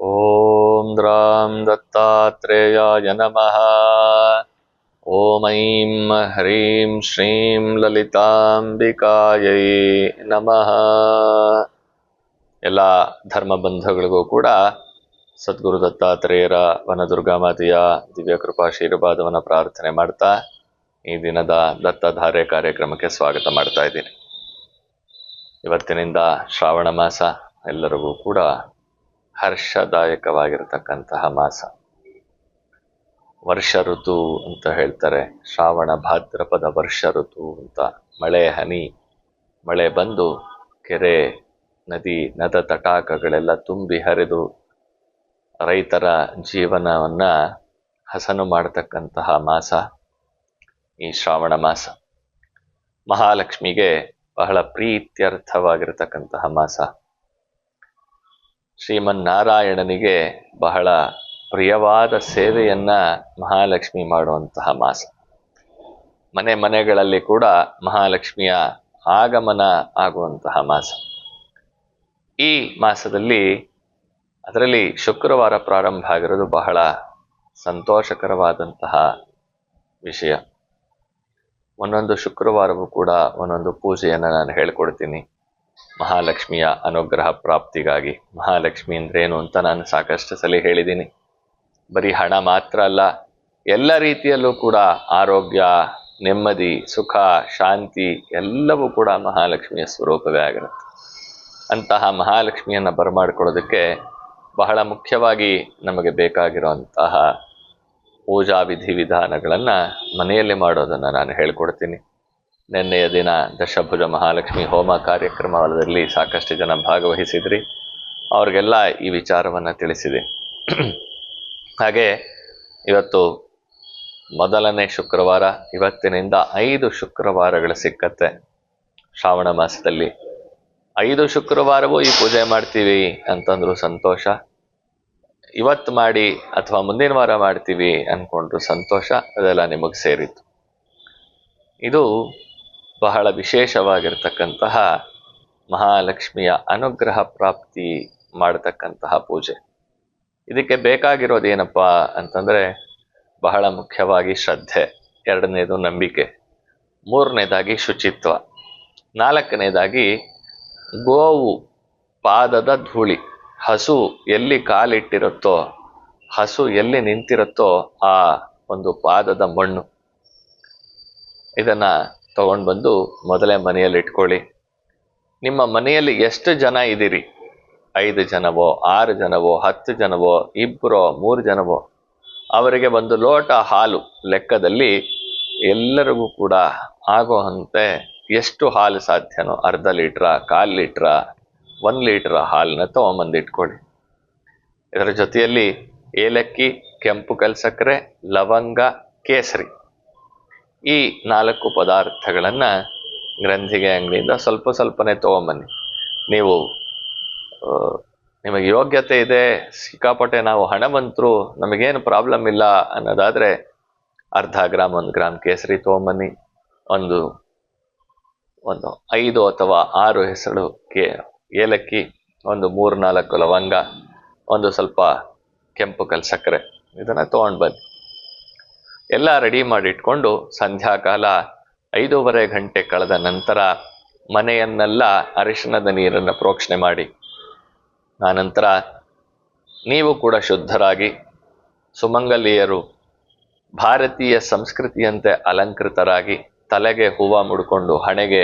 ॐ द्रां दत्तात्रेयाय नमः ॐ ऐं ह्रीं श्रीं ಲಲಿತಾಂಬಿಕಾಯೈ ನಮಃ ಎಲ್ಲ ಧರ್ಮ ಬಂಧುಗಳಿಗೂ ಕೂಡ ಸದ್ಗುರು ದತ್ತಾತ್ರೇಯರ ವನದುರ್ಗಾಮಾತೆಯ ದಿವ್ಯ ಕೃಪಾಶೀರ್ವಾದವನ್ನು ಪ್ರಾರ್ಥನೆ ಮಾಡ್ತಾ ಈ ದಿನದ ದತ್ತಧಾರೆ ಕಾರ್ಯಕ್ರಮಕ್ಕೆ ಸ್ವಾಗತ ಮಾಡ್ತಾ ಇದ್ದೀನಿ ಇವತ್ತಿನಿಂದ ಶ್ರಾವಣ ಮಾಸ ಎಲ್ಲರಿಗೂ ಕೂಡ ಹರ್ಷದಾಯಕವಾಗಿರತಕ್ಕಂತಹ ಮಾಸ. ವರ್ಷ ಋತು ಅಂತ ಹೇಳ್ತಾರೆ. ಶ್ರಾವಣ ಭಾದ್ರಪದ ವರ್ಷ ಋತು ಅಂತ. ಮಳೆ ಹನಿ, ಮಳೆ ಬಂದು ಕೆರೆ, ನದಿ, ನದ ತಟಾಕಗಳೆಲ್ಲ ತುಂಬಿ ಹರಿದು ರೈತರ ಜೀವನವನ್ನ ಹಸನು ಮಾಡತಕ್ಕಂತಹ ಮಾಸ, ಈ ಶ್ರಾವಣ ಮಾಸ. ಮಹಾಲಕ್ಷ್ಮಿಗೆ ಬಹಳ ಪ್ರೀತ್ಯರ್ಥವಾಗಿರತಕ್ಕಂತಹ ಮಾಸ. ಶ್ರೀಮನ್ನಾರಾಯಣನಿಗೆ ಬಹಳ ಪ್ರಿಯವಾದ ಸೇವೆಯನ್ನ ಮಹಾಲಕ್ಷ್ಮಿ ಮಾಡುವಂತಹ ಮಾಸ. ಮನೆ ಮನೆಗಳಲ್ಲಿ ಕೂಡ ಮಹಾಲಕ್ಷ್ಮಿಯ ಆಗಮನ ಆಗುವಂತಹ ಮಾಸ. ಈ ಮಾಸದಲ್ಲಿ ಅದರಲ್ಲಿ ಶುಕ್ರವಾರ ಪ್ರಾರಂಭ ಆಗಿರೋದು ಬಹಳ ಸಂತೋಷಕರವಾದಂತಹ ವಿಷಯ. ಒಂದೊಂದು ಶುಕ್ರವಾರವೂ ಕೂಡ ಒಂದೊಂದು ಪೂಜೆಯನ್ನು ನಾನು ಹೇಳ್ಕೊಡ್ತೀನಿ. ಮಹಾಲಕ್ಷ್ಮಿಯ ಅನುಗ್ರಹ ಪ್ರಾಪ್ತಿಗಾಗಿ. ಮಹಾಲಕ್ಷ್ಮಿ ಅಂದ್ರೇನು ಅಂತ ನಾನು ಸಾಕಷ್ಟು ಸಲ ಹೇಳಿದ್ದೀನಿ. ಬರೀ ಹಣ ಮಾತ್ರ ಅಲ್ಲ, ಎಲ್ಲ ರೀತಿಯಲ್ಲೂ ಕೂಡ ಆರೋಗ್ಯ, ನೆಮ್ಮದಿ, ಸುಖ, ಶಾಂತಿ ಎಲ್ಲವೂ ಕೂಡ ಮಹಾಲಕ್ಷ್ಮಿಯ ಸ್ವರೂಪವೇ ಆಗಿರುತ್ತೆ. ಅಂತಹ ಮಹಾಲಕ್ಷ್ಮಿಯನ್ನು ಬರಮಾಡ್ಕೊಳ್ಳೋದಕ್ಕೆ ಬಹಳ ಮುಖ್ಯವಾಗಿ ನಮಗೆ ಬೇಕಾಗಿರುವಂತಹ ಪೂಜಾ ವಿಧಿವಿಧಾನಗಳನ್ನು ಮನೆಯಲ್ಲಿ ಮಾಡೋದನ್ನು ನಾನು ಹೇಳ್ಕೊಡ್ತೀನಿ. ನಿನ್ನೆಯ ದಿನ ದಶಭುಜ ಮಹಾಲಕ್ಷ್ಮಿ ಹೋಮ ಕಾರ್ಯಕ್ರಮದಲ್ಲಿ ಸಾಕಷ್ಟು ಜನ ಭಾಗವಹಿಸಿದ್ರಿ. ಅವ್ರಿಗೆಲ್ಲ ಈ ವಿಚಾರವನ್ನು ತಿಳಿಸಿದೆ. ಹಾಗೆ ಇವತ್ತು ಮೊದಲನೇ ಶುಕ್ರವಾರ, ಇವತ್ತಿನಿಂದ ಐದು ಶುಕ್ರವಾರಗಳು ಸಿಕ್ಕತ್ತೆ. ಶ್ರಾವಣ ಮಾಸದಲ್ಲಿ. ಐದು ಶುಕ್ರವಾರವೂ ಈ ಪೂಜೆ ಮಾಡ್ತೀವಿ ಅಂತಂದ್ರು ಸಂತೋಷ. ಇವತ್ತು ಮಾಡಿ ಅಥವಾ ಮುಂದಿನ ವಾರ ಮಾಡ್ತೀವಿ ಅಂದ್ಕೊಂಡ್ರು ಸಂತೋಷ. ಅದೆಲ್ಲ ನಿಮಗೆ ಸೇರಿತ್ತು. ಇದು ಬಹಳ ವಿಶೇಷವಾಗಿರ್ತಕ್ಕಂತಹ ಮಹಾಲಕ್ಷ್ಮಿಯ ಅನುಗ್ರಹ ಪ್ರಾಪ್ತಿ ಮಾಡತಕ್ಕಂತಹ ಪೂಜೆ. ಇದಕ್ಕೆ ಬೇಕಾಗಿರೋದು ಏನಪ್ಪ ಅಂತಂದ್ರೆ ಬಹಳ ಮುಖ್ಯವಾಗಿ ಶ್ರದ್ಧೆ, ಎರಡನೇದು ನಂಬಿಕೆ, ಮೂರನೇದಾಗಿ ಶುಚಿತ್ವ, ನಾಲ್ಕನೇದಾಗಿ ಗೋವು, ಪಾದದ ಧೂಳಿ, ಹಸು ಎಲ್ಲಿ ಕಾಲಿಟ್ಟಿರುತ್ತೋ, ಹಸು ಎಲ್ಲಿ ನಿಂತಿರುತ್ತೋ ಆ ಒಂದು ಪಾದದ ಮಣ್ಣು. ಇದನ್ನ ತಗೊಂಡು ಬಂದು ಮೊದಲೇ ಮನೆಯಲ್ಲಿ ಇಟ್ಕೊಳ್ಳಿ. ನಿಮ್ಮ ಮನೆಯಲ್ಲಿ ಎಷ್ಟು ಜನ ಇದ್ದೀರಿ? ಐದು ಜನವೋ, ಆರು ಜನವೋ, ಹತ್ತು ಜನವೋ ಇಬ್ಬರೋ ಮೂರು ಜನವೋ? ಅವರಿಗೆ ಒಂದು ಲೋಟ ಹಾಲು ಲೆಕ್ಕದಲ್ಲಿ ಎಲ್ಲರಿಗೂ ಕೂಡ ಆಗೋಂತೆ ಎಷ್ಟು ಹಾಲು ಸಾಧ್ಯನೋ ಅರ್ಧ ಲೀಟ್ರ, ಕಾಲು ಲೀಟ್ರ, ಒಂದು ಲೀಟ್ರ್ ಹಾಲನ್ನ ತೊಗೊಂಬಂದು ಇಟ್ಕೊಳ್ಳಿ. ಇದರ ಜೊತೆಯಲ್ಲಿ ಏಲಕ್ಕಿ, ಕೆಂಪು ಕಲ್ಸಕ್ಕರೆ, ಲವಂಗ, ಕೇಸರಿ. ಈ ನಾಲ್ಕು ಪದಾರ್ಥಗಳನ್ನು ಗ್ರಂಥಿಗೆ ಅಂಗಡಿಯಿಂದ ಸ್ವಲ್ಪ ಸ್ವಲ್ಪನೇ ತೊಗೊಂಬನ್ನಿ. ನೀವು ನಿಮಗೆ ಯೋಗ್ಯತೆ ಇದೆ, ಸಿಕ್ಕಾಪಟ್ಟೆ ನಾವು ಹಣವಂತರು, ನಮಗೇನು ಪ್ರಾಬ್ಲಮ್ ಇಲ್ಲ ಅನ್ನೋದಾದ್ರೆ ಅರ್ಧ ಗ್ರಾಮ್ ಒಂದು ಗ್ರಾಮ್ ಕೇಸರಿ ತೊಗೊಂಬನ್ನಿ. ಒಂದು ಒಂದು ಐದು ಅಥವಾ ಆರು ಹೆಸರು ಕೇ, ಏಲಕ್ಕಿ, ಒಂದು ಮೂರು ನಾಲ್ಕು ಲವಂಗ, ಒಂದು ಸ್ವಲ್ಪ ಕೆಂಪು ಕಲ್ ಸಕ್ಕರೆ, ಇದನ್ನ ತೊಗೊಂಡು ಬನ್ನಿ. ಎಲ್ಲ ರೆಡಿ ಮಾಡಿಟ್ಕೊಂಡು ಸಂಧ್ಯಾಕಾಲ ಐದೂವರೆ ಗಂಟೆ ಕಳೆದ ನಂತರ ಮನೆಯನ್ನೆಲ್ಲ ಅರಿಶಿಣದ ನೀರನ್ನು ಪ್ರೋಕ್ಷಣೆ ಮಾಡಿ. ಆನಂತರ ನೀವು ಕೂಡ ಶುದ್ಧರಾಗಿ ಸುಮಂಗಲಿಯರು ಭಾರತೀಯ ಸಂಸ್ಕೃತಿಯಂತೆ ಅಲಂಕೃತರಾಗಿ ತಲೆಗೆ ಹೂವ ಮುಡ್ಕೊಂಡು ಹಣೆಗೆ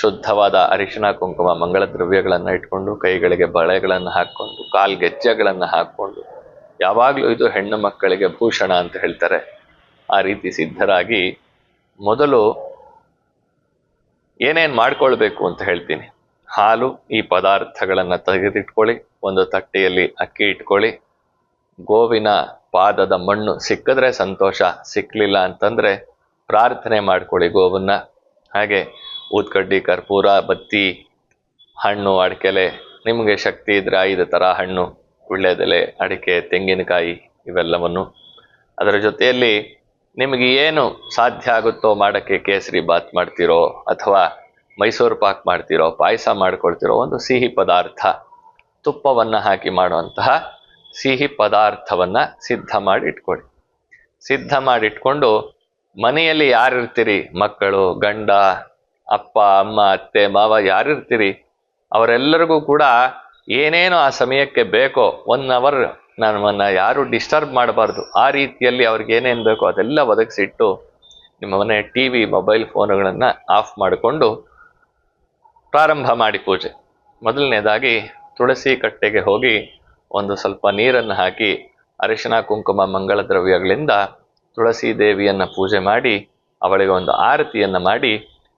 ಶುದ್ಧವಾದ ಅರಿಶಿಣ, ಕುಂಕುಮ, ಮಂಗಳ ದ್ರವ್ಯಗಳನ್ನು ಇಟ್ಕೊಂಡು ಕೈಗಳಿಗೆ ಬಳೆಗಳನ್ನು ಹಾಕ್ಕೊಂಡು, ಕಾಲ್ಗೆಜ್ಜೆಗಳನ್ನು ಹಾಕ್ಕೊಂಡು ಯಾವಾಗಲೂ ಇದು ಹೆಣ್ಣು ಮಕ್ಕಳಿಗೆ ಭೂಷಣ ಅಂತ ಹೇಳ್ತಾರೆ. ಆ ರೀತಿ ಸಿದ್ಧರಾಗಿ ಮೊದಲು ಏನೇನು ಮಾಡ್ಕೊಳ್ಬೇಕು ಅಂತ ಹೇಳ್ತೀನಿ. ಹಾಲು, ಈ ಪದಾರ್ಥಗಳನ್ನು ತೆಗೆದಿಟ್ಕೊಳ್ಳಿ, ಒಂದು ತಟ್ಟೆಯಲ್ಲಿ ಅಕ್ಕಿ ಇಟ್ಕೊಳ್ಳಿ. ಗೋವಿನ ಪಾದದ ಮಣ್ಣು ಸಿಕ್ಕಿದ್ರೆ ಸಂತೋಷ ಸಿಕ್ಕಲಿಲ್ಲ ಅಂತಂದ್ರೆ ಪ್ರಾರ್ಥನೆ ಮಾಡ್ಕೊಳ್ಳಿ ಗೋವನ್ನ. ಹಾಗೆ ಊದ್ಕಡ್ಡಿ, ಕರ್ಪೂರ, ಬತ್ತಿ, ಹಣ್ಣು, ಅಡಿಕೆಲೆ ನಿಮಗೆ ಶಕ್ತಿ ಇದ್ರೆ ಐದು ಥರ ಹಣ್ಣು. ವಿಳ್ಯದೆಲೆ ಅಡಿಕೆ, ತೆಂಗಿನಕಾಯಿ ಇವೆಲ್ಲವನ್ನು. ಅದರ ಜೊತೆಯಲ್ಲಿ ನಿಮಗೆ ಏನು ಸಾಧ್ಯ ಆಗುತ್ತೋ ಮಾಡೋಕ್ಕೆ ಕೇಸರಿ ಬಾತ್ ಮಾಡ್ತಿರೋ ಅಥವಾ ಮೈಸೂರು ಪಾಕ್ ಮಾಡ್ತಿರೋ, ಪಾಯಸ ಮಾಡ್ಕೊಳ್ತಿರೋ, ಒಂದು ಸಿಹಿ ಪದಾರ್ಥ, ತುಪ್ಪವನ್ನು ಹಾಕಿ ಮಾಡುವಂತಹ ಸಿಹಿ ಪದಾರ್ಥವನ್ನು ಸಿದ್ಧ ಮಾಡಿ ಇಟ್ಕೊಳ್ಳಿ ಸಿದ್ಧ ಮಾಡಿ ಇಟ್ಕೊಂಡು ಮನೆಯಲ್ಲಿ ಯಾರಿರ್ತೀರಿ? ಮಕ್ಕಳು, ಗಂಡ, ಅಪ್ಪ, ಅಮ್ಮ, ಅತ್ತೆ, ಮಾವ ಯಾರಿರ್ತೀರಿ? ಅವರೆಲ್ಲರಿಗೂ ಕೂಡ ಏನೇನು ಆ ಸಮಯಕ್ಕೆ ಬೇಕೋ ಒನ್ ಅವರ್ ನಮ್ಮನ್ನ ಯಾರು ಡಿಸ್ಟರ್ಬ್ ಮಾಡಬಾರ್ದು. ಆ ರೀತಿಯಲ್ಲಿ ಅವ್ರಿಗೆ ಏನೇನು ಬೇಕೋ ಅದೆಲ್ಲ ಒದಗಿಸಿಟ್ಟು ನಿಮ್ಮ ಮನೆ ಟಿ ವಿ ಮೊಬೈಲ್ ಫೋನುಗಳನ್ನು ಆಫ್ ಮಾಡಿಕೊಂಡು ಪ್ರಾರಂಭ ಮಾಡಿ ಪೂಜೆ. ಮೊದಲನೇದಾಗಿ ತುಳಸಿ ಕಟ್ಟೆಗೆ ಹೋಗಿ ಒಂದು ಸ್ವಲ್ಪ ನೀರನ್ನು ಹಾಕಿ ಅರಿಶಿನ, ಕುಂಕುಮ, ಮಂಗಳ ದ್ರವ್ಯಗಳಿಂದ ತುಳಸಿ ದೇವಿಯನ್ನು ಪೂಜೆ ಮಾಡಿ ಅವಳಿಗೆ ಒಂದು ಆರತಿಯನ್ನು ಮಾಡಿ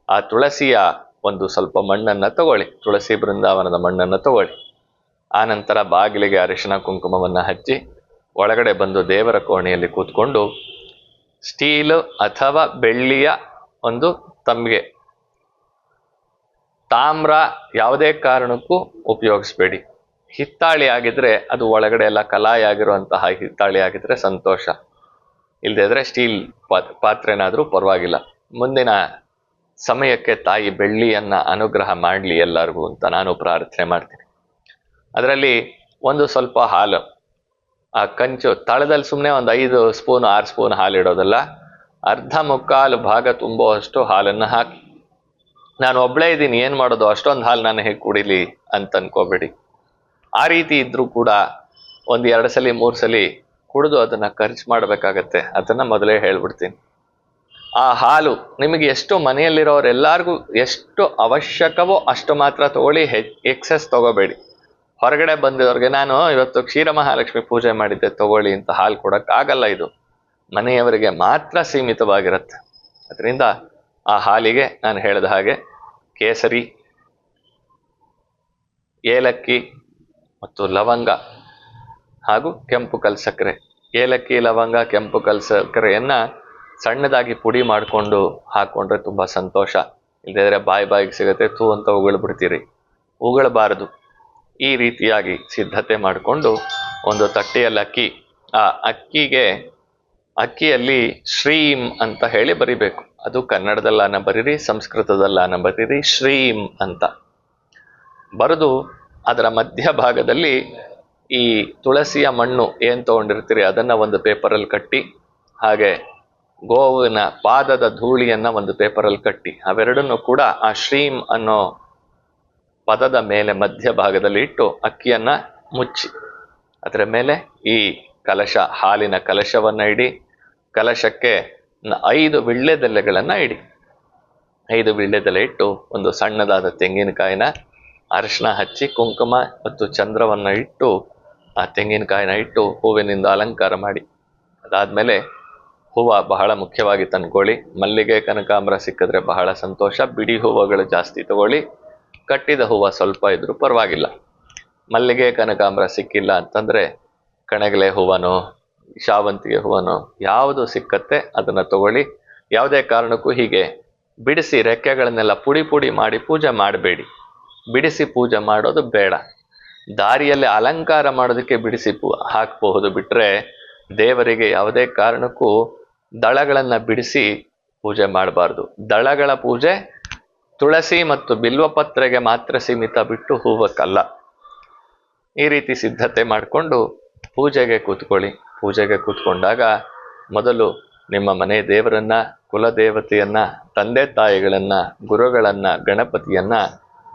ಆ ತುಳಸಿಯ ಒಂದು ಸ್ವಲ್ಪ ಮಣ್ಣನ್ನು ತಗೊಳ್ಳಿ. ತುಳಸಿ ಬೃಂದಾವನದ ಮಣ್ಣನ್ನು ತಗೊಳ್ಳಿ. ಆ ನಂತರ ಬಾಗಿಲಿಗೆ ಅರಿಶಿನ ಕುಂಕುಮವನ್ನು ಹಚ್ಚಿ ಒಳಗಡೆ ಬಂದು ದೇವರ ಕೋಣೆಯಲ್ಲಿ ಕೂತ್ಕೊಂಡು ಸ್ಟೀಲ್ ಅಥವಾ ಬೆಳ್ಳಿಯ ಒಂದು ತಂಬಿಗೆ ತಾಮ್ರ ಯಾವುದೇ ಕಾರಣಕ್ಕೂ ಉಪಯೋಗಿಸ್ಬೇಡಿ. ಹಿತ್ತಾಳಿ ಆಗಿದ್ರೆ ಅದು ಒಳಗಡೆ ಎಲ್ಲ ಕಲಾಯಿ ಆಗಿರುವಂತಹ ಹಿತ್ತಾಳಿ ಆಗಿದ್ರೆ ಸಂತೋಷ. ಇಲ್ಲದಿದ್ರೆ ಸ್ಟೀಲ್ ಪಾತ್, ಪಾತ್ರೆನಾದ್ರೂ ಪರವಾಗಿಲ್ಲ. ಮುಂದಿನ ಸಮಯಕ್ಕೆ ತಾಯಿ ಬೆಳ್ಳಿಯನ್ನ ಅನುಗ್ರಹ ಮಾಡಲಿ ಎಲ್ಲರಿಗೂ ಅಂತ ನಾನು ಪ್ರಾರ್ಥನೆ ಮಾಡ್ತೀನಿ. ಅದರಲ್ಲಿ ಒಂದು ಸ್ವಲ್ಪ ಹಾಲು. ಆ ಕಂಚು ತಳದಲ್ಲಿ ಸುಮ್ಮನೆ ಒಂದು ಐದು ಸ್ಪೂನ್ ಆರು ಸ್ಪೂನ್ ಹಾಲು ಇಡೋದಲ್ಲ. ಅರ್ಧ ಮುಕ್ಕಾಲು ಭಾಗ ತುಂಬುವಷ್ಟು ಹಾಲನ್ನು ಹಾಕಿ. ನಾನು ಒಬ್ಬಳೇ ಇದ್ದೀನಿ, ಏನು ಮಾಡೋದು? ಅಷ್ಟೊಂದು ಹಾಲು ನಾನು ಹೇಗೆ ಕುಡಿಲಿ ಅಂತ ಅನ್ಕೋಬೇಡಿ. ಆ ರೀತಿ ಇದ್ರೂ ಕೂಡ ಒಂದು ಎರಡು ಸಲ, ಮೂರು ಸಲ ಕುಡಿದು ಅದನ್ನು ಖರ್ಚು ಮಾಡಬೇಕಾಗತ್ತೆ. ಅದನ್ನು ಮೊದಲೇ ಹೇಳ್ಬಿಡ್ತೀನಿ. ಆ ಹಾಲು ನಿಮಗೆ ಎಷ್ಟು ಮನೆಯಲ್ಲಿರೋರೆಲ್ಲರಿಗೂ ಎಷ್ಟು ಅವಶ್ಯಕವೋ ಅಷ್ಟು ಮಾತ್ರ ತಗೊಳ್ಳಿ, ಹೆ- ಎಕ್ಸೆಸ್ ತಗೋಬೇಡಿ. ಹೊರಗಡೆ ಬಂದಿರೋರಿಗೆ ನಾನು ಇವತ್ತು ಕ್ಷೀರ ಮಹಾಲಕ್ಷ್ಮಿ ಪೂಜೆ ಮಾಡಿದ್ದೆ, ತಗೊಳ್ಳಿ ಅಂತ ಹಾಲು ಕೊಡಕ್ ಆಗಲ್ಲ ಇದು. ಮನೆಯವರಿಗೆ ಮಾತ್ರ ಸೀಮಿತವಾಗಿರುತ್ತೆ. ಅದರಿಂದ ಆ ಹಾಲಿಗೆ ನಾನು ಹೇಳಿದ ಹಾಗೆ ಕೇಸರಿ, ಏಲಕ್ಕಿ ಮತ್ತು ಲವಂಗ ಹಾಗೂ ಕೆಂಪು ಕಲ್ ಸಕ್ಕರೆ. ಏಲಕ್ಕಿ, ಲವಂಗ, ಕೆಂಪು ಕಲ್ ಸಕ್ಕರೆಯನ್ನು ಸಣ್ಣದಾಗಿ ಪುಡಿ ಮಾಡಿಕೊಂಡು ಹಾಕೊಂಡ್ರೆ ತುಂಬಾ ಸಂತೋಷ. ಇಲ್ಲದಿದ್ರೆ ಬಾಯಿ ಬಾಯಿಗೆ ಸಿಗುತ್ತೆ, ತೂ ಅಂತ ಉಗಳ್ಬಿಡ್ತೀರಿ. ಉಗುಳಬಾರದು. ಈ ರೀತಿಯಾಗಿ ಸಿದ್ಧತೆ ಮಾಡಿಕೊಂಡು ಒಂದು ತಟ್ಟೆಯಲ್ಲಿ ಅಕ್ಕಿ, ಆ ಅಕ್ಕಿಗೆ, ಅಕ್ಕಿಯಲ್ಲಿ ಶ್ರೀಂ ಅಂತ ಹೇಳಿ ಬರಿಬೇಕು. ಅದು ಕನ್ನಡದಲ್ಲಾನ ಬರೀರಿ, ಸಂಸ್ಕೃತದಲ್ಲಾನ ಬರೀರಿ, ಶ್ರೀಂ ಅಂತ. ಬರೆದು ಅದರ ಮಧ್ಯಭಾಗದಲ್ಲಿ ಈ ತುಳಸಿಯ ಮಣ್ಣು ಏನು ತೊಗೊಂಡಿರ್ತೀರಿ ಅದನ್ನು ಒಂದು ಪೇಪರಲ್ಲಿ ಕಟ್ಟಿ, ಹಾಗೆ ಗೋವಿನ ಪಾದದ ಧೂಳಿಯನ್ನು ಒಂದು ಪೇಪರಲ್ಲಿ ಕಟ್ಟಿ. ಅವೆರಡನ್ನು ಕೂಡ ಆ ಶ್ರೀಂ ಅನ್ನೋ ಪದದ ಮೇಲೆ ಮಧ್ಯಭಾಗದಲ್ಲಿ ಇಟ್ಟು ಅಕ್ಕಿಯನ್ನು ಮುಚ್ಚಿ. ಅದರ ಮೇಲೆ ಈ ಕಲಶ, ಹಾಲಿನ ಕಲಶವನ್ನ ಇಡಿ. ಕಲಶಕ್ಕೆ ಐದು ವಿಳ್ಳೆದೆಲೆಗಳನ್ನ ಇಡಿ. ಐದು ವಿಳ್ಳೆದೆಲೆ ಇಟ್ಟು ಒಂದು ಸಣ್ಣದಾದ ತೆಂಗಿನಕಾಯಿನ ಅರಿಶಿನ ಹಚ್ಚಿ ಕುಂಕುಮ ಮತ್ತು ಚಂದ್ರವನ್ನ ಇಟ್ಟು ಆ ತೆಂಗಿನಕಾಯಿನ ಇಟ್ಟು ಹೂವಿನಿಂದ ಅಲಂಕಾರ ಮಾಡಿ. ಅದಾದ್ಮೇಲೆ ಹೂವು ಬಹಳ ಮುಖ್ಯವಾಗಿ ತಂದ್ಕೊಳ್ಳಿ. ಮಲ್ಲಿಗೆ, ಕನಕಾಂಬರ ಸಿಕ್ಕಿದ್ರೆ ಬಹಳ ಸಂತೋಷ. ಬಿಡಿ ಹೂವುಗಳು ಜಾಸ್ತಿ ತಗೊಳ್ಳಿ. ಕಟ್ಟಿದ ಹೂವು ಸ್ವಲ್ಪ ಇದ್ರೂ ಪರವಾಗಿಲ್ಲ. ಮಲ್ಲಿಗೆ ಕನಕಾಂಬರ ಸಿಕ್ಕಿಲ್ಲ ಅಂತಂದ್ರೆ ಕಣಗಲೆ ಹೂವನೋ, ಶಾವಂತಿಗೆ ಹೂವನೋ ಯಾವುದು ಸಿಕ್ಕತ್ತೆ ಅದನ್ನ ತಗೊಳ್ಳಿ. ಯಾವುದೇ ಕಾರಣಕ್ಕೂ ಹೀಗೆ ಬಿಡಿಸಿ ರೆಕ್ಕೆಗಳನ್ನೆಲ್ಲ ಪುಡಿ ಪುಡಿ ಮಾಡಿ ಪೂಜೆ ಮಾಡಬೇಡಿ. ಬಿಡಿಸಿ ಪೂಜೆ ಮಾಡೋದು ಬೇಡ. ದಾರಿಯಲ್ಲಿ ಅಲಂಕಾರ ಮಾಡೋದಕ್ಕೆ ಬಿಡಿಸಿ ಪೂ ಹಾಕಬಹುದು ಬಿಟ್ರೆ ದೇವರಿಗೆ ಯಾವುದೇ ಕಾರಣಕ್ಕೂ ದಳಗಳನ್ನು ಬಿಡಿಸಿ ಪೂಜೆ ಮಾಡಬಾರ್ದು. ದಳಗಳ ಪೂಜೆ ತುಳಸಿ ಮತ್ತು ಬಿಲ್ವಪತ್ರೆಗೆ ಮಾತ್ರ ಸೀಮಿತ ಬಿಟ್ಟು ಹೂವಕ್ಕಲ್ಲ. ಈ ರೀತಿ ಸಿದ್ಧತೆ ಮಾಡಿಕೊಂಡು ಪೂಜೆಗೆ ಕೂತ್ಕೊಳ್ಳಿ. ಪೂಜೆಗೆ ಕೂತ್ಕೊಂಡಾಗ ಮೊದಲು ನಿಮ್ಮ ಮನೆ ದೇವರನ್ನ, ಕುಲದೇವತೆಯನ್ನ, ತಂದೆ ತಾಯಿಗಳನ್ನ, ಗುರುಗಳನ್ನ, ಗಣಪತಿಯನ್ನ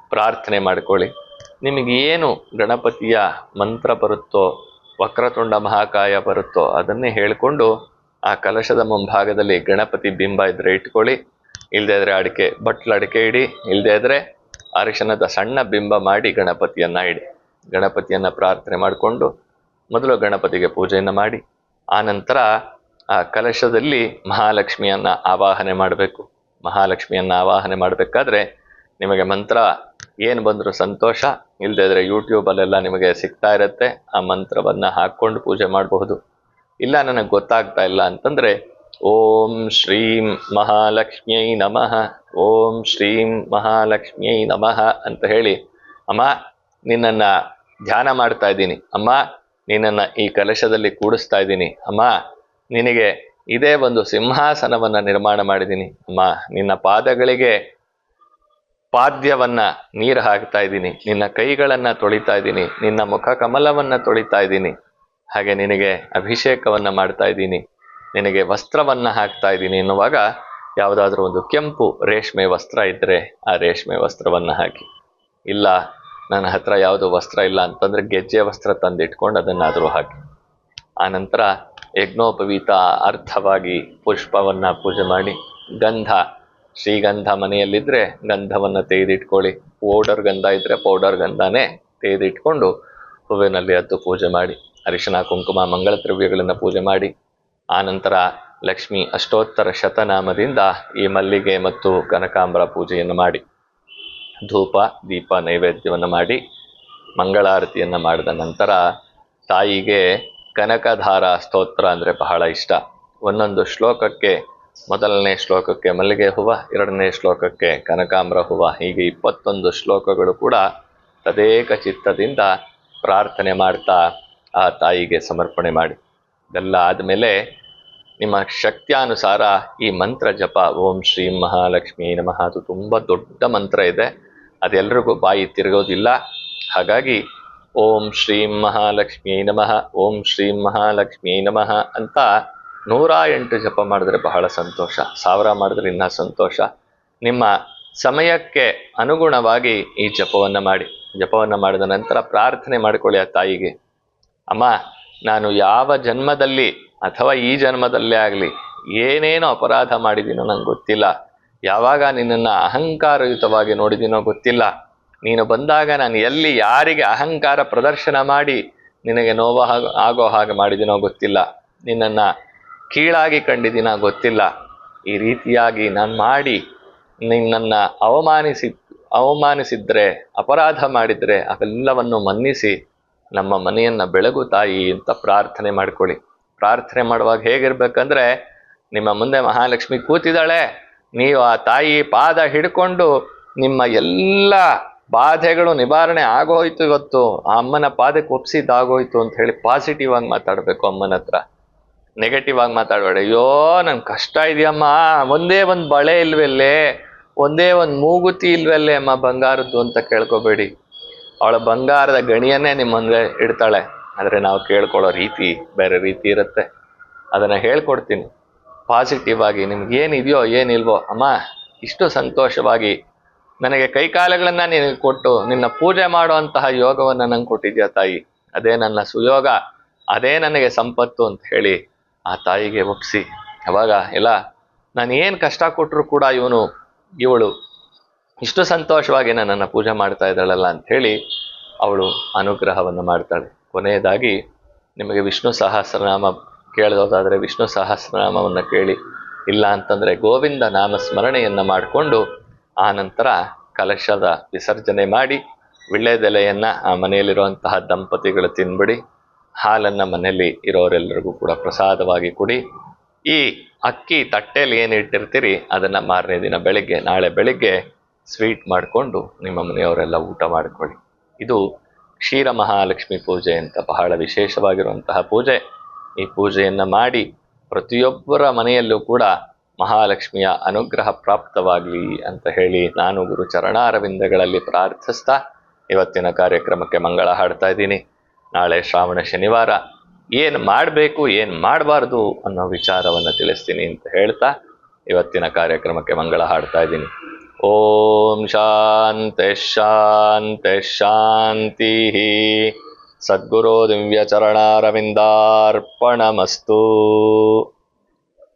ಪ್ರಾರ್ಥನೆ ಮಾಡ್ಕೊಳ್ಳಿ. ಏನು ಗಣಪತಿಯ ಮಂತ್ರ ಬರುತ್ತೋ, ವಕ್ರತುಂಡ ಮಹಾಕಾಯ ಬರುತ್ತೋ ಅದನ್ನೇ ಹೇಳಿಕೊಂಡು ಆ ಕಲಶದ ಮುಂಭಾಗದಲ್ಲಿ ಗಣಪತಿ ಬಿಂಬ ಇದ್ರೆ ಇಟ್ಕೊಳ್ಳಿ. ಇಲ್ಲದೆ ಇದ್ರೆ ಅಡಿಕೆ, ಬಟ್ಲು ಅಡಿಕೆ ಇಡಿ ಇಲ್ಲದೆ ಇದ್ರೆ ಅರಿಶಿನದ ಸಣ್ಣ ಬಿಂಬ ಮಾಡಿ ಗಣಪತಿಯನ್ನ ಇಡಿ. ಗಣಪತಿಯನ್ನ ಪ್ರಾರ್ಥನೆ ಮಾಡಿಕೊಂಡು ಮೊದಲು ಗಣಪತಿಗೆ ಪೂಜೆಯನ್ನು ಮಾಡಿ ಆ ನಂತರ ಆ ಕಲಶದಲ್ಲಿ ಮಹಾಲಕ್ಷ್ಮಿಯನ್ನ ಆವಾಹನೆ ಮಾಡಬೇಕು. ಮಹಾಲಕ್ಷ್ಮಿಯನ್ನ ಆವಾಹನೆ ಮಾಡಬೇಕಾದ್ರೆ ನಿಮಗೆ ಮಂತ್ರ ಏನು ಬಂದರೂ ಸಂತೋಷ ಇಲ್ಲದೆ ಇದ್ರೆ ಯೂಟ್ಯೂಬಲ್ಲೆಲ್ಲ ನಿಮಗೆ ಸಿಗ್ತಾ ಇರುತ್ತೆ. ಆ ಮಂತ್ರವನ್ನು ಹಾಕ್ಕೊಂಡು ಪೂಜೆ ಮಾಡಬಹುದು. ಇಲ್ಲ, ನನಗೆ ಗೊತ್ತಾಗ್ತಾ ಇಲ್ಲ ಅಂತಂದ್ರೆ ಓಂ ಶ್ರೀಂ ಮಹಾಲಕ್ಷ್ಮಿಯೈ ನಮಃ ಓಂ ಶ್ರೀಂ ಮಹಾಲಕ್ಷ್ಮಿಯೈ ನಮಃ ಅಂತ ಹೇಳಿ, ಅಮ್ಮ, ನಿನ್ನನ್ನ ಧ್ಯಾನ ಮಾಡ್ತಾ ಇದ್ದೀನಿ. ಅಮ್ಮ, ನಿನ್ನನ್ನ ಈ ಕಲಶದಲ್ಲಿ ಕೂಡಿಸ್ತಾ ಇದ್ದೀನಿ. ಅಮ್ಮ, ನಿನಗೆ ಇದೇ ಒಂದು ಸಿಂಹಾಸನವನ್ನ ನಿರ್ಮಾಣ ಮಾಡಿದ್ದೀನಿ. ಅಮ್ಮ, ನಿನ್ನ ಪಾದಗಳಿಗೆ ಪಾದ್ಯವನ್ನ ನೀರು ಹಾಕ್ತಾ ಇದ್ದೀನಿ. ನಿನ್ನ ಕೈಗಳನ್ನ ತೊಳಿತಾ ಇದ್ದೀನಿ. ನಿನ್ನ ಮುಖ ಕಮಲವನ್ನ ತೊಳಿತಾ ಇದ್ದೀನಿ. ಹಾಗೆ ನಿನಗೆ ಅಭಿಷೇಕವನ್ನ ಮಾಡ್ತಾ ಇದ್ದೀನಿ. ನಿನಗೆ ವಸ್ತ್ರವನ್ನ ಹಾಕ್ತಾ ಇದ್ದೀನಿ ಎನ್ನುವಾಗ ಯಾವುದಾದ್ರೂ ಒಂದು ಕೆಂಪು ರೇಷ್ಮೆ ವಸ್ತ್ರ ಇದ್ದರೆ ಆ ರೇಷ್ಮೆ ವಸ್ತ್ರವನ್ನ ಹಾಕಿ. ಇಲ್ಲ, ನನ್ನ ಹತ್ರ ಯಾವುದು ವಸ್ತ್ರ ಇಲ್ಲ ಅಂತಂದ್ರೆ ಗೆಜ್ಜೆ ವಸ್ತ್ರ ತಂದಿಟ್ಕೊಂಡು ಅದನ್ನಾದರೂ ಹಾಕಿ. ಆನಂತರ ಯಜ್ಞೋಪವೀತ ಅರ್ಥವಾಗಿ ಪುಷ್ಪವನ್ನು ಪೂಜೆ ಮಾಡಿ, ಗಂಧ, ಶ್ರೀಗಂಧ ಮನೆಯಲ್ಲಿದ್ದರೆ ಗಂಧವನ್ನ ತೆಗೆದಿಟ್ಕೊಳ್ಳಿ. ಪೌಡರ್ ಗಂಧ ಇದ್ದರೆ ಪೌಡರ್ ಗಂಧನೇ ತೆಗೆದಿಟ್ಕೊಂಡು ಹೂವಿನಲ್ಲಿ ಅದು ಪೂಜೆ ಮಾಡಿ, ಅರಿಶಿನ, ಕುಂಕುಮ ಮಂಗಳ ದ್ರವ್ಯಗಳನ್ನು ಪೂಜೆ ಮಾಡಿ ಆನಂತರ ಲಕ್ಷ್ಮಿ ಅಷ್ಟೋತ್ತರ ಶತನಾಮದಿಂದ ಈ ಮಲ್ಲಿಗೆ ಮತ್ತು ಕನಕಾಂಬರ ಪೂಜೆಯನ್ನು ಮಾಡಿ, ಧೂಪ, ದೀಪ, ನೈವೇದ್ಯವನ್ನು ಮಾಡಿ, ಮಂಗಳಾರತಿಯನ್ನು ಮಾಡಿದ ನಂತರ ತಾಯಿಗೆ ಕನಕಧಾರ ಸ್ತೋತ್ರ ಅಂದರೆ ಬಹಳ ಇಷ್ಟ. ಒಂದೊಂದು ಶ್ಲೋಕಕ್ಕೆ, ಮೊದಲನೇ ಶ್ಲೋಕಕ್ಕೆ ಮಲ್ಲಿಗೆ ಹೂವ, ಎರಡನೇ ಶ್ಲೋಕಕ್ಕೆ ಕನಕಾಂಬರ ಹೂವ, ಹೀಗೆ ಇಪ್ಪತ್ತೊಂದು ಶ್ಲೋಕಗಳು ಕೂಡ ತದೇಕ ಚಿತ್ತದಿಂದ ಪ್ರಾರ್ಥನೆ ಮಾಡ್ತಾ ಆ ತಾಯಿಗೆ ಸಮರ್ಪಣೆ ಮಾಡಿ. ಇದೆಲ್ಲ ಆದಮೇಲೆ ನಿಮ್ಮ ಶಕ್ತ್ಯಾನುಸಾರ ಈ ಮಂತ್ರ ಜಪ, ಓಂ ಶ್ರೀ ಮಹಾಲಕ್ಷ್ಮಿ ನಮಃ, ಅದು ತುಂಬ ದೊಡ್ಡ ಮಂತ್ರ ಇದೆ. ಅದೆಲ್ಲರಿಗೂ ಬಾಯಿ ತಿರುಗೋದಿಲ್ಲ. ಹಾಗಾಗಿ ಓಂ ಶ್ರೀಂ ಮಹಾಲಕ್ಷ್ಮಿ ನಮಃ, ಓಂ ಶ್ರೀಂ ಮಹಾಲಕ್ಷ್ಮಿ ನಮಃ ಅಂತ ನೂರ ಎಂಟು ಜಪ ಮಾಡಿದ್ರೆ ಬಹಳ ಸಂತೋಷ. ಸಾವಿರ ಮಾಡಿದ್ರೆ ಇನ್ನೂ ಸಂತೋಷ. ನಿಮ್ಮ ಸಮಯಕ್ಕೆ ಅನುಗುಣವಾಗಿ ಈ ಜಪವನ್ನ ಮಾಡಿ. ಜಪವನ್ನ ಮಾಡಿದ ನಂತರ ಪ್ರಾರ್ಥನೆ ಮಾಡಿಕೊಳ್ಳಿ ಆ ತಾಯಿಗೆ. ಅಮ್ಮ, ನಾನು ಯಾವ ಜನ್ಮದಲ್ಲಿ ಅಥವಾ ಈ ಜನ್ಮದಲ್ಲೇ ಆಗಲಿ, ಏನೇನು ಅಪರಾಧ ಮಾಡಿದ್ದೀನೋ ನಂಗೆ ಗೊತ್ತಿಲ್ಲ. ಯಾವಾಗ ನಿನ್ನನ್ನು ಅಹಂಕಾರಯುತವಾಗಿ ನೋಡಿದ್ದೀನೋ ಗೊತ್ತಿಲ್ಲ. ನೀನು ಬಂದಾಗ ನಾನು ಎಲ್ಲಿ ಯಾರಿಗೆ ಅಹಂಕಾರ ಪ್ರದರ್ಶನ ಮಾಡಿ ನಿನಗೆ ನೋವ ಆಗೋ ಹಾಗೆ ಮಾಡಿದ್ದೀನೋ ಗೊತ್ತಿಲ್ಲ. ನಿನ್ನನ್ನು ಕೀಳಾಗಿ ಕಂಡಿದ್ದೀನೋ ಗೊತ್ತಿಲ್ಲ. ಈ ರೀತಿಯಾಗಿ ನಾನು ಮಾಡಿ ನಿನ್ನನ್ನು ಅವಮಾನಿಸಿ, ಅವಮಾನಿಸಿದ್ರೆ, ಅಪರಾಧ ಮಾಡಿದರೆ, ಅವೆಲ್ಲವನ್ನು ಮನ್ನಿಸಿ ನಮ್ಮ ಮನೆಯನ್ನು ಬೆಳಗು ತಾಯಿ ಅಂತ ಪ್ರಾರ್ಥನೆ ಮಾಡ್ಕೊಳ್ಳಿ. ಪ್ರಾರ್ಥನೆ ಮಾಡುವಾಗ ಹೇಗಿರ್ಬೇಕಂದ್ರೆ, ನಿಮ್ಮ ಮುಂದೆ ಮಹಾಲಕ್ಷ್ಮಿ ಕೂತಿದ್ದಾಳೆ. ನೀವು ಆ ತಾಯಿ ಪಾದ ಹಿಡ್ಕೊಂಡು ನಿಮ್ಮ ಎಲ್ಲ ಬಾಧೆಗಳು ನಿವಾರಣೆ ಆಗೋಯ್ತು ಇವತ್ತು ಆ ಅಮ್ಮನ ಪಾದಕ್ಕೆ ಒಪ್ಸಿದ್ದಾಗೋಯ್ತು ಅಂತ ಹೇಳಿ ಪಾಸಿಟಿವ್ ಆಗಿ ಮಾತಾಡಬೇಕು ಅಮ್ಮನ ಹತ್ರ. ನೆಗೆಟಿವ್ ಆಗಿ ಮಾತಾಡಬೇಡ. ಅಯ್ಯೋ ನನ್ ಕಷ್ಟ ಇದೆಯಮ್ಮ. ಒಂದೇ ಒಂದು ಬಳೆ ಇಲ್ವಲ್ಲೇ ಒಂದೇ ಒಂದು ಮೂಗುತಿ ಇಲ್ವಲ್ಲೇ ಅಮ್ಮ ಬಂಗಾರದ್ದು ಅಂತ ಕೇಳ್ಕೊಬೇಡಿ. ಅವಳ ಬಂಗಾರದ ಗಣಿಯನ್ನೇ ನಿಮ್ಮ ಮುಂದೆ ಇಡ್ತಾಳೆ. ಆದರೆ ನಾವು ಕೇಳ್ಕೊಳ್ಳೋ ರೀತಿ ಬೇರೆ ರೀತಿ ಇರುತ್ತೆ. ಅದನ್ನು ಹೇಳ್ಕೊಡ್ತೀನಿ. ಪಾಸಿಟಿವ್ ಆಗಿ ನಿಮ್ಗೆ ಏನಿದೆಯೋ ಏನಿಲ್ವೋ, ಅಮ್ಮ, ಇಷ್ಟು ಸಂತೋಷವಾಗಿ ನನಗೆ ಕೈಕಾಲುಗಳನ್ನು ನಿನಗೆ ಕೊಟ್ಟು ನಿನ್ನ ಪೂಜೆ ಮಾಡುವಂತಹ ಯೋಗವನ್ನು ನಂಗೆ ಕೊಟ್ಟಿದ್ಯಾ ತಾಯಿ? ಅದೇ ನನ್ನ ಸುಯೋಗ, ಅದೇ ನನಗೆ ಸಂಪತ್ತು ಅಂತ ಹೇಳಿ ಆ ತಾಯಿಗೆ ಒಪ್ಪಿಸಿ ಅವಾಗ ಎಲ್ಲ, ನಾನು ಏನು ಕಷ್ಟ ಕೊಟ್ಟರು ಕೂಡ ಇವನು, ಇವಳು ಇಷ್ಟು ಸಂತೋಷವಾಗಿ ನನ್ನನ್ನು ಪೂಜೆ ಮಾಡ್ತಾ ಇದ್ದಾಳಲ್ಲ ಅಂತ ಹೇಳಿ ಅವಳು ಅನುಗ್ರಹವನ್ನು ಮಾಡ್ತಾಳೆ. ಕೊನೆಯದಾಗಿ ನಿಮಗೆ ವಿಷ್ಣು ಸಹಸ್ರನಾಮ ಕೇಳೋದಾದರೆ ವಿಷ್ಣು ಸಹಸ್ರನಾಮವನ್ನು ಕೇಳಿ ಇಲ್ಲ ಅಂತಂದರೆ ಗೋವಿಂದ ನಾಮ ಸ್ಮರಣೆಯನ್ನು ಮಾಡಿಕೊಂಡು ಆ ನಂತರ ಕಲಶದ ವಿಸರ್ಜನೆ ಮಾಡಿ ವಿಳ್ಳೆದೆಲೆಯನ್ನು ಆ ಮನೆಯಲ್ಲಿರುವಂತಹ ದಂಪತಿಗಳು ತಿನ್ಬಿಡಿ, ಹಾಲನ್ನು ಮನೆಯಲ್ಲಿ ಇರೋರೆಲ್ಲರಿಗೂ ಕೂಡ ಪ್ರಸಾದವಾಗಿ ಕೊಡಿ. ಈ ಅಕ್ಕಿ ತಟ್ಟೆಯಲ್ಲಿ ಏನು ಇಟ್ಟಿರ್ತೀರಿ? ಅದನ್ನು ಮಾರನೇ ದಿನ ಬೆಳಿಗ್ಗೆ, ನಾಳೆ ಬೆಳಿಗ್ಗೆ ಸ್ವೀಟ್ ಮಾಡಿಕೊಂಡು ನಿಮ್ಮ ಮನೆಯವರೆಲ್ಲ ಊಟ ಮಾಡಿಕೊಳ್ಳಿ. ಇದು ಕ್ಷೀರ ಮಹಾಲಕ್ಷ್ಮಿ ಪೂಜೆ ಅಂತ ಬಹಳ ವಿಶೇಷವಾಗಿರುವಂತಹ ಪೂಜೆ. ಈ ಪೂಜೆಯನ್ನು ಮಾಡಿ ಪ್ರತಿಯೊಬ್ಬರ ಮನೆಯಲ್ಲೂ ಕೂಡ ಮಹಾಲಕ್ಷ್ಮಿಯ ಅನುಗ್ರಹ ಪ್ರಾಪ್ತವಾಗಲಿ ಅಂತ ಹೇಳಿ ನಾನು ಗುರು ಚರಣಾರವಿಂದಗಳಲ್ಲಿ ಪ್ರಾರ್ಥಿಸ್ತಾ ಇವತ್ತಿನ ಕಾರ್ಯಕ್ರಮಕ್ಕೆ ಮಂಗಳ ಹಾಡ್ತಾ ಇದ್ದೀನಿ. ನಾಳೆ ಶ್ರಾವಣ ಶನಿವಾರ ಏನು ಮಾಡಬೇಕು, ಏನು ಮಾಡಬಾರ್ದು ಅನ್ನೋ ವಿಚಾರವನ್ನು ತಿಳಿಸ್ತೀನಿ ಅಂತ ಹೇಳ್ತಾ ಇವತ್ತಿನ ಕಾರ್ಯಕ್ರಮಕ್ಕೆ ಮಂಗಳ ಹಾಡ್ತಾ ಇದ್ದೀನಿ. ಓಂ ಶಾಂತಿ ಶಾಂತಿ ಶಾಂತಿ ಸದ್ಗುರು ದಿವ್ಯ ಚರಣಾರವಿಂದಾರ್ಪಣಮಸ್ತು